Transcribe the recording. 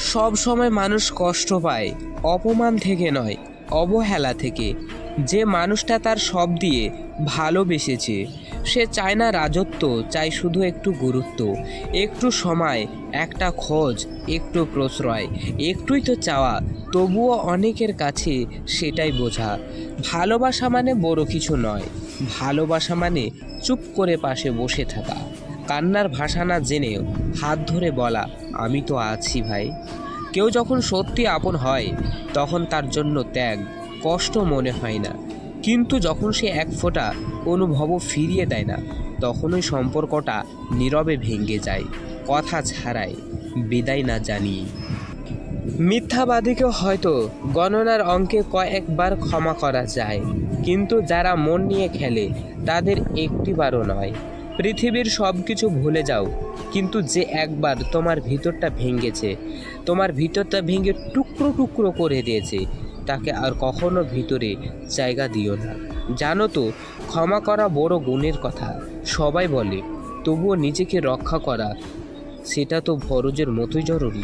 সব সময় মানুষ কষ্ট পায়, অপমান থেকে নয়, অবহেলা থেকে। যে মানুষটা তার সব দিয়ে ভালোবেসেছে, সে চায় না রাজত্ব, চায় শুধু একটু গুরুত্ব, একটু সময়, একটা খোঁজ, একটু প্রশ্রয়, একটুই তো চাওয়া, তবুও অনেকের কাছে সেটাই বোঝা। ভালোবাসা মানে বড় কিছু নয়, ভালোবাসা মানে চুপ করে পাশে বসে থাকা। কান্নার ভাষা না জেনেও হাত ধরে বলা, আমি তো আছি ভাই। কেউ যখন সত্যি আপন হয়, তখন তার জন্য ত্যাগ কষ্ট মনে হয় না। কিন্তু যখন সে এক ফোঁটা অনুভবও ফিরিয়ে দেয় না তখন ওই সম্পর্কটা নীরবে ভেঙে যায়, কথা ছাড়াই, বিদায় না জানিয়ে মিথ্যাবাদীকেও হয়তো গণনার অঙ্কে কয়েকবার ক্ষমা করা যায়, কিন্তু যারা মন নিয়ে খেলে, তাদের একটিবারও নয়। পৃথিবীর সব কিছু ভুলে যাও। কিন্তু যে একবার তোমার ভিতরটা ভেঙেছে, তোমার ভিতরটা ভেঙে টুকরো টুকরো করে দিয়েছে, তাকে আর কখনো ভিতরে জায়গা দিও না। জানো তো, ক্ষমা করা বড় গুণের কথা। সবাই বলে, তবুও নিজেকে রক্ষা করা, সেটা তো ফরজের মতোই জরুরি।